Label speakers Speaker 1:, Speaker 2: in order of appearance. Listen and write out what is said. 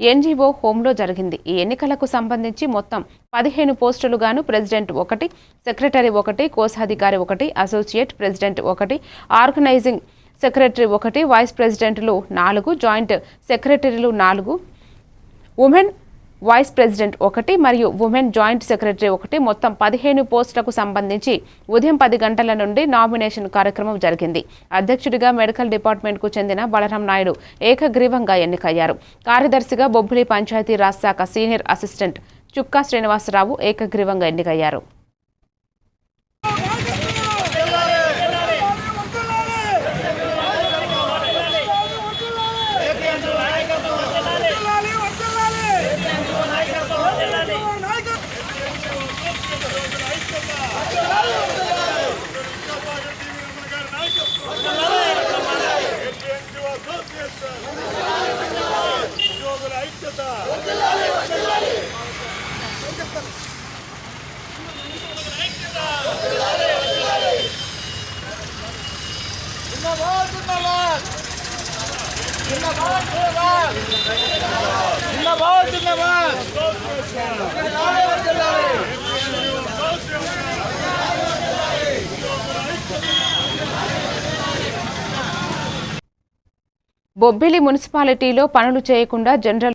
Speaker 1: NGO హోంలో జరిగింది. ఈ ఎన్నికలకు సంబంధించి మొత్తం పదిహేను పోస్టులుగాను ప్రెసిడెంట్ ఒకటి సెక్రటరీ ఒకటి కోశాధికారి ఒకటి అసోసియేట్ ప్రెసిడెంట్ ఒకటి ఆర్గనైజింగ్ సెక్రటరీ ఒకటి వైస్ ప్రెసిడెంట్లు నాలుగు జాయింట్ సెక్రటరీలు నాలుగు ఉమెన్ వైస్ ప్రెసిడెంట్ ఒకటి మరియు ఉమెన్ జాయింట్ సెక్రటరీ ఒకటి మొత్తం పదిహేను పోస్టులకు సంబంధించి ఉదయం పది గంటల నుండి నామినేషన్ కార్యక్రమం జరిగింది. అధ్యక్షుడిగా మెడికల్ డిపార్ట్మెంట్కు చెందిన బలరాం నాయుడు ఏకగ్రీవంగా ఎన్నికయ్యారు. కార్యదర్శిగా బొబ్బిలి పంచాయతీ రాజ్ శాఖ సీనియర్ అసిస్టెంట్ చుక్కా శ్రీనివాసరావు ఏకగ్రీవంగా ఎన్నికయ్యారు. బొబ్బిలి మున్సిపాలిటీలో పనులు చేయకుండా జనరల్